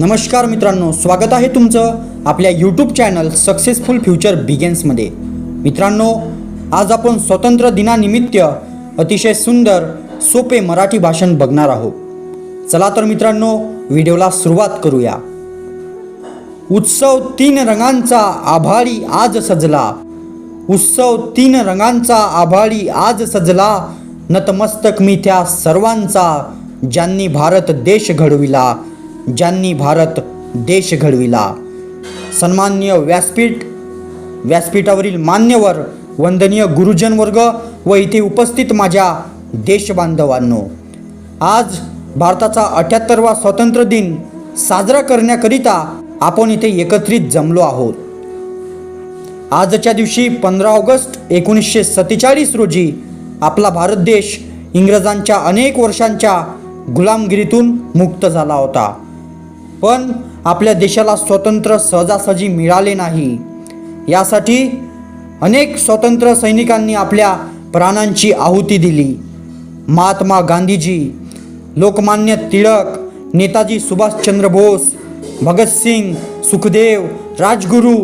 नमस्कार मित्रांनो स्वागत आहे तुमचं आपल्या यूट्यूब चॅनल सक्सेसफुल फ्युचर बिगेन्समध्ये मित्रांनो आज आपण स्वतंत्र दिनानिमित्त अतिशय सुंदर सोपे मराठी भाषण बघणार आहोत. चला तर मित्रांनो व्हिडिओला सुरुवात करूया. उत्सव तीन रंगांचा आभाळी आज सजला. उत्सव तीन रंगांचा आभाळी आज सजला. नतमस्तक मी त्या सर्वांचा ज्यांनी भारत देश घडविला. ज्यांनी भारत देश घडविला. सन्मान्य व्यासपीठ व्यासपीठावरील मान्यवर वंदनीय गुरुजन वर्ग व इथे उपस्थित माझ्या देशबांधवांनो आज भारताचा अठ्याहत्तरवा स्वातंत्र्य दिन साजरा करण्याकरिता आपण इथे एकत्रित जमलो आहोत. आजच्या दिवशी पंधरा ऑगस्ट एकोणीसशे सत्तेचाळीस रोजी आपला भारत देश इंग्रजांच्या अनेक वर्षांच्या गुलामगिरीतून मुक्त झाला होता. पण आपल्या देशाला स्वतंत्र सहजासहजी मिळाले नाही. यासाठी अनेक स्वतंत्र सैनिकांनी आपल्या प्राणांची आहुती दिली. महात्मा गांधीजी लोकमान्य टिळक नेताजी सुभाषचंद्र बोस भगतसिंग सुखदेव राजगुरू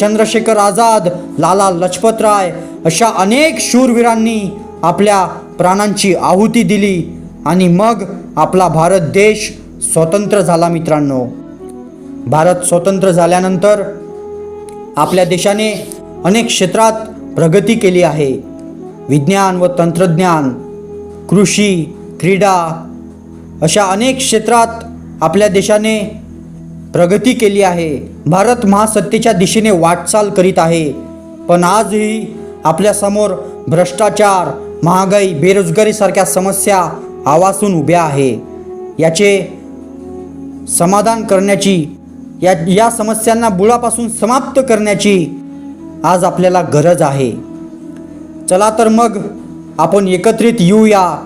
चंद्रशेखर आझाद लाला लजपतराय अशा अनेक शूरवीरांनी आपल्या प्राणांची आहुती दिली आणि मग आपला भारत देश स्वतंत्र झाला मित्रांनो. भारत स्वतंत्र झाल्यानंतर आपल्या देशाने अनेक क्षेत्रात प्रगती केली आहे. विज्ञान व तंत्रज्ञान कृषी क्रीडा अशा अनेक क्षेत्रात आपल्या देशाने प्रगती केली आहे. भारत महासत्तेच्या दिशेने वाटचाल करीत आहे. पण आजही आपल्यासमोर भ्रष्टाचार महागाई बेरोजगारीसारख्या समस्या आवासून उभ्या आहे. याचे समाधान करण्याची या या समस्यांना बुळापासून समाप्त करण्याची आज आपल्याला गरज आहे. चला तर मग आपण एकत्रित येऊया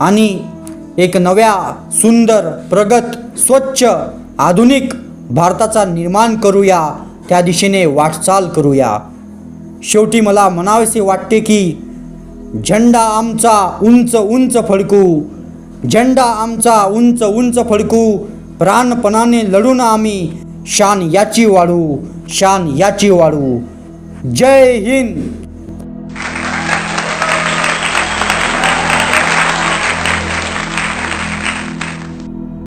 आणि एक नव्या सुंदर प्रगत स्वच्छ आधुनिक भारताचा निर्माण करूया. त्या दिशेने वाटचाल करूया. शेवटी मला म्हणावेसे वाटते की झेंडा आमचा उंच उंच फडकू झेंडा आमचा उंच उंच फडकू प्राणपणाने लढून आम्ही शान याची वाढू शान याची वाढू. जय हिंद!